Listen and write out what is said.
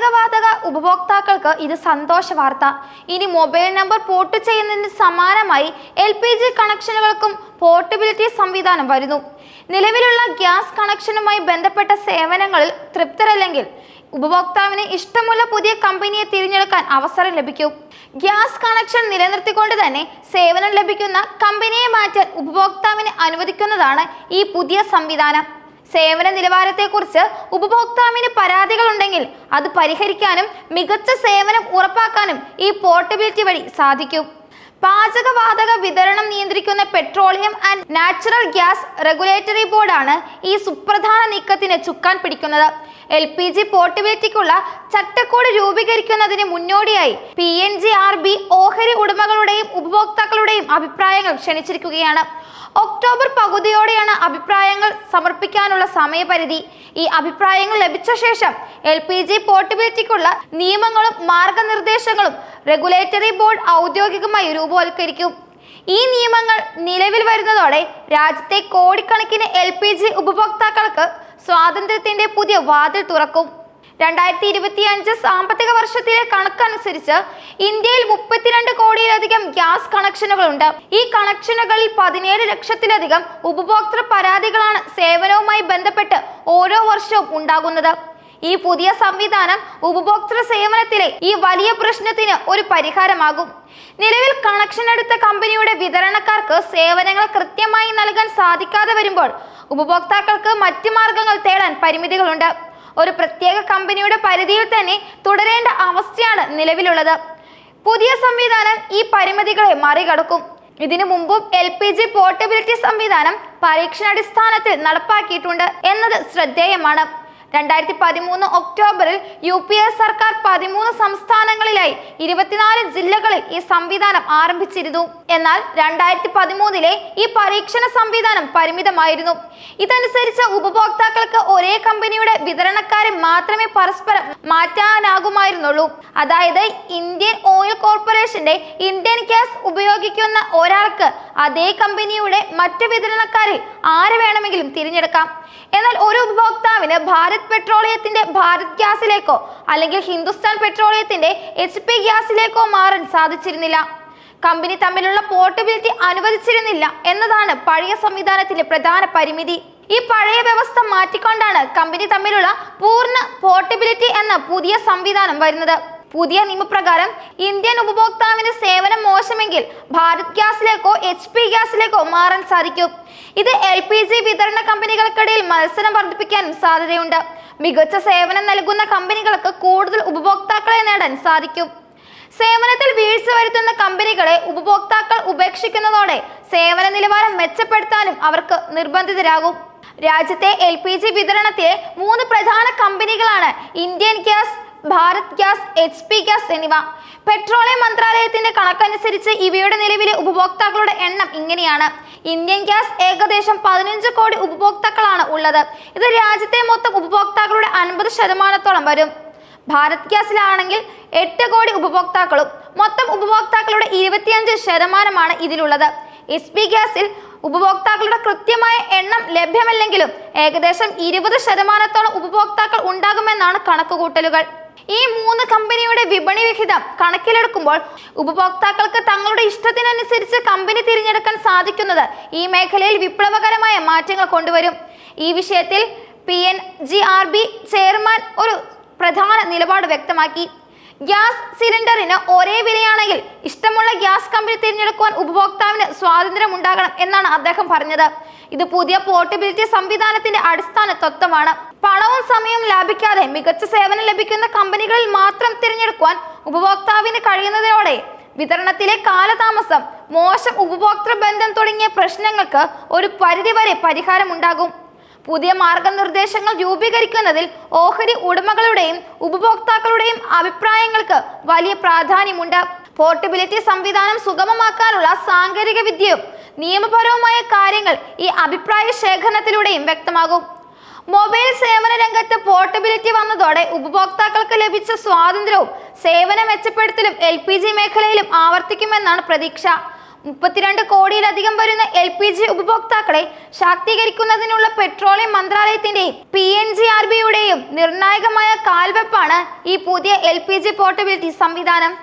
പാചകവാതക ഉപഭോക്താക്കൾക്ക് ഇത് സന്തോഷ വാർത്ത. ഇനി മൊബൈൽ നമ്പർ പോർട്ട് ചെയ്യുന്നതിന് സമാനമായി എൽ പി ജി കണക്ഷനുകൾക്കും പോർട്ടബിലിറ്റി സംവിധാനം വരുന്നു. നിലവിലുള്ള ഗ്യാസ് കണക്ഷനുമായി ബന്ധപ്പെട്ട സേവനങ്ങളിൽ തൃപ്തരല്ലെങ്കിൽ ഉപഭോക്താവിന് ഇഷ്ടമുള്ള പുതിയ കമ്പനിയെ തിരഞ്ഞെടുക്കാൻ അവസരം ലഭിക്കും. ഗ്യാസ് കണക്ഷൻ നിലനിർത്തിക്കൊണ്ട് തന്നെ സേവനം ലഭിക്കുന്ന കമ്പനിയെ മാറ്റാൻ ഉപഭോക്താവിനെ അനുവദിക്കുന്നതാണ് ഈ പുതിയ സംവിധാനം. സേവന നിലവാരത്തെക്കുറിച്ച് ഉപഭോക്താവിന് പരാതികളുണ്ടെങ്കിൽ അത് പരിഹരിക്കാനും മികച്ച സേവനം ഉറപ്പാക്കാനും ഈ പോർട്ടബിലിറ്റി വഴി സാധിക്കും. പാചകവാതക വിതരണം നിയന്ത്രിക്കുന്ന petroleum and natural gas regulatory ബോർഡാണ് ഈ സുപ്രധാന നീക്കത്തിന് ചുക്കാൻ പിടിക്കുന്നത്. എൽ പി ജി പോർട്ടബിലിറ്റിക്കുള്ള ചട്ടക്കൂട് രൂപീകരിക്കുന്നതിന് മുന്നോടിയായി P N G R B ഓഹരി ഉടമകളുടെയും ഉപഭോക്താക്കളുടെയും അഭിപ്രായങ്ങൾ ക്ഷണിച്ചിരിക്കുകയാണ്. ഒക്ടോബർ പകുതിയോടെയാണ് അഭിപ്രായങ്ങൾ സമർപ്പിക്കാനുള്ള സമയപരിധി. ഈ അഭിപ്രായങ്ങൾ ലഭിച്ച ശേഷം എൽ പി ജി പോർട്ടബിലിറ്റിക്കുള്ള നിയമങ്ങളും മാർഗനിർദ്ദേശങ്ങളും റെഗുലേറ്ററി ബോർഡ് ഔദ്യോഗികമായി രൂപവൽക്കരിക്കും ഈ നിയമങ്ങൾ നിലവിൽ വരുന്നതോടെ രാജ്യത്തെ കോടിക്കണക്കിന് എൽ പി ജി ഉപഭോക്താക്കൾക്ക് സ്വാതന്ത്ര്യത്തിന്റെ പുതിയ വാതിൽ തുറക്കും. രണ്ടായിരത്തി ഇരുപത്തി അഞ്ച് സാമ്പത്തിക വർഷത്തിലെ കണക്കനുസരിച്ച് ഇന്ത്യയിൽ മുപ്പത്തിരണ്ട് കോടിയിലധികം ഗ്യാസ് കണക്ഷനുകളുണ്ട്. ഈ കണക്ഷനുകളിൽ പതിനേഴ് ലക്ഷത്തിലധികം ഉപഭോക്തൃ പരാതികളാണ് സേവനവുമായി ബന്ധപ്പെട്ട് ഓരോ വർഷവും ഉണ്ടാകുന്നത്. ഈ പുതിയ സംവിധാനം ഉപഭോക്തൃ സേവനത്തിലെ ഈ വലിയ പ്രശ്നത്തിന് ഒരു പരിഹാരമാകും. നിലവിൽ കണക്ഷൻ എടുത്ത കമ്പനിയുടെ വിതരണക്കാർക്ക് സേവനങ്ങൾ കൃത്യമായി നൽകാൻ സാധിക്കാതെ വരുമ്പോൾ ഉപഭോക്താക്കൾക്ക് മറ്റു മാർഗങ്ങൾ തേടാൻ പരിമിതികളുണ്ട്. ഒരു പ്രത്യേക കമ്പനിയുടെ പരിധിയിൽ തന്നെ തുടരേണ്ട അവസ്ഥയാണ് നിലവിലുള്ളത്. പുതിയ സംവിധാനം ഈ പരിമിതികളെ മറികടക്കും. ഇതിനു മുമ്പും എൽ പി ജി പോർട്ടബിലിറ്റി സംവിധാനം പരീക്ഷണാടിസ്ഥാനത്തിൽ നടപ്പാക്കിയിട്ടുണ്ട് എന്നത് ശ്രദ്ധേയമാണ്. രണ്ടായിരത്തി പതിമൂന്ന് ഒക്ടോബറിൽ യു പി എ സർക്കാർ പതിമൂന്ന് സംസ്ഥാനങ്ങളിലായി ഇരുപത്തിനാല് ജില്ലകളിൽ ഈ സംവിധാനം ആരംഭിച്ചിരുന്നു. എന്നാൽ രണ്ടായിരത്തി പതിമൂന്നിലെ ഈ പരീക്ഷണ സംവിധാനം പരിമിതമായിരുന്നു. ഇതനുസരിച്ച് ഉപഭോക്താക്കൾക്ക് ഒരേ കമ്പനിയുടെ വിതരണക്കാരെ മാത്രമേ പരസ്പരം മാറ്റാനാകുമായിരുന്നുള്ളൂ. അതായത് ഇന്ത്യൻ ഓയിൽ കോർപ്പറേഷന്റെ ഇന്ത്യൻ ഗ്യാസ് ഉപയോഗിക്കുന്ന ഒരാൾക്ക് അതേ കമ്പനിയുടെ മറ്റ് വിതരണക്കാരിൽ ആര് വേണമെങ്കിലും തിരഞ്ഞെടുക്കാം. എന്നാൽ ഒരു ഉപഭോക്താവിന് ഭാരത് പെട്രോളിയത്തിന്റെ ഭാരത് ഗ്യാസിലേക്കോ അല്ലെങ്കിൽ ഹിന്ദുസ്ഥാൻ പെട്രോളിയത്തിന്റെ എച്ച് പി ഗ്യാസിലേക്കോ മാറാൻ സാധിച്ചിരുന്നില്ല. കമ്പനി തമ്മിലുള്ള പോർട്ടബിലിറ്റി അനുവദിച്ചിരുന്നില്ല എന്നതാണ് പഴയ സംവിധാനത്തിലെ പ്രധാന പരിമിതി. ഈ പഴയ വ്യവസ്ഥ മാറ്റിക്കൊണ്ടാണ് കമ്പനി തമ്മിലുള്ള പൂർണ പോർട്ടബിലിറ്റി എന്ന പുതിയ സംവിധാനം വരുന്നത്. പുതിയ നിയമപ്രകാരം ഇന്ത്യൻ ഉപഭോക്താവിന് സേവനം മോശമെങ്കിൽ ഭാരത് ഗ്യാസിലേക്കോ എച്ച് പി ഗ്യാസിലേക്കോ മാറാൻ സാധിക്കും. ഇത് എൽ പി ജി വിതരണ കമ്പനികൾക്കിടയിൽ മത്സരം വർദ്ധിപ്പിക്കാനും സാധ്യതയുണ്ട്. മികച്ച സേവനം നൽകുന്ന കമ്പനികൾക്ക് കൂടുതൽ ഉപഭോക്താക്കളെ നേടാൻ സാധിക്കും. സേവനത്തിൽ വീഴ്ച വരുത്തുന്ന കമ്പനികളെ ഉപഭോക്താക്കൾ ഉപേക്ഷിക്കുന്നതോടെ സേവന നിലവാരം മെച്ചപ്പെടുത്താനും അവർക്ക് നിർബന്ധിതരാകും. രാജ്യത്തെ എൽ പി ജി വിതരണത്തിലെ മൂന്ന് പ്രധാന കമ്പനികളാണ് Indian gas Bharat gas H P gas എന്നിവ. പെട്രോളിയം മന്ത്രാലയത്തിന്റെ കണക്കനുസരിച്ച് ഇവയുടെ നിലവിലെ ഉപഭോക്താക്കളുടെ എണ്ണം ഇങ്ങനെയാണ്. ഇന്ത്യൻ ഗ്യാസ് ഏകദേശം പതിനഞ്ച് കോടി ഉപഭോക്താക്കളാണ് ഉള്ളത്. ഇത് രാജ്യത്തെ മൊത്തം ഉപഭോക്താക്കളുടെ അൻപത് ശതമാനത്തോളം വരും. ഭാരത് ഗ്യാസിലാണെങ്കിൽ എട്ട് കോടി ഉപഭോക്താക്കളും മൊത്തം ഉപഭോക്താക്കളുടെ ഇരുപത്തിയഞ്ച് ശതമാനമാണ് ഇതിലുള്ളത്. എസ് പി ഗ്യാസിൽ ഉപഭോക്താക്കളുടെ കൃത്യമായ എണ്ണം ലഭ്യമല്ലെങ്കിലും ഏകദേശം ഇരുപത് ശതമാനത്തോളം ഉപഭോക്താക്കൾ ഉണ്ടാകുമെന്നാണ് കണക്കുകൂട്ടലുകൾ. ഈ മൂന്ന് കമ്പനിയുടെ വിപണി വിഹിതം കണക്കിലെടുക്കുമ്പോൾ ഉപഭോക്താക്കൾക്ക് തങ്ങളുടെ ഇഷ്ടത്തിനനുസരിച്ച് കമ്പനി തിരഞ്ഞെടുക്കാൻ സാധിക്കുന്നത് ഈ മേഖലയിൽ വിപ്ലവകരമായ മാറ്റങ്ങൾ കൊണ്ടുവരും. ഈ വിഷയത്തിൽ P N G R B chairman ഒരു പ്രധാന നിലപാട് വ്യക്തമാക്കി. ഗ്യാസ് സിലിണ്ടറിന് ഒരേ വിലയാണെങ്കിൽ ഇഷ്ടമുള്ള ഗ്യാസ് കമ്പനി തിരഞ്ഞെടുക്കുവാൻ ഉപഭോക്താവിന് സ്വാതന്ത്ര്യം ഉണ്ടാകണം എന്നാണ് അദ്ദേഹം പറഞ്ഞത്. ഇത് പുതിയ പോർട്ടബിലിറ്റി സംവിധാനത്തിന്റെ അടിസ്ഥാന തത്വമാണ്. പണവും സമയവും ലാഭിക്കാതെ മികച്ച സേവനം ലഭിക്കുന്ന കമ്പനികളിൽ മാത്രം തിരഞ്ഞെടുക്കുവാൻ ഉപഭോക്താവിന് കഴിയുന്നതോടെ വിതരണത്തിലെ കാലതാമസം മോശം ഉപഭോക്തൃ ബന്ധം തുടങ്ങിയ പ്രശ്നങ്ങൾക്ക് ഒരു പരിധിവരെ പരിഹാരമുണ്ടാകും. പുതിയ മാർഗനിർദ്ദേശങ്ങൾ രൂപീകരിക്കുന്നതിൽ ഓഹരി ഉടമകളുടെയും ഉപഭോക്താക്കളുടെയും അഭിപ്രായങ്ങൾക്ക് വലിയ പ്രാധാന്യമുണ്ട്. പോർട്ടബിലിറ്റി സംവിധാനം സുഗമമാക്കാനുള്ള സാങ്കേതിക വിദ്യയും നിയമപരവുമായ കാര്യങ്ങൾ ഈ അഭിപ്രായ ശേഖരണത്തിലൂടെയും വ്യക്തമാകും. മൊബൈൽ സേവന രംഗത്ത് പോർട്ടബിലിറ്റി വന്നതോടെ ഉപഭോക്താക്കൾക്ക് ലഭിച്ച സ്വാതന്ത്ര്യവും സേവന മെച്ചപ്പെടുത്തലും എൽ പി ജി മേഖലയിലും ആവർത്തിക്കുമെന്നാണ് പ്രതീക്ഷ. മുപ്പത്തിരണ്ട് കോടിയിലധികം വരുന്ന എൽ പി ജി ഉപഭോക്താക്കളെ ശാക്തീകരിക്കുന്നതിനുള്ള പെട്രോളിയം മന്ത്രാലയത്തിന്റെയും പി എൻ ജി ആർ ബിയുടെയും നിർണായകമായ കാൽവെപ്പാണ് ഈ പുതിയ എൽ പി ജി പോർട്ടബിലിറ്റി സംവിധാനം.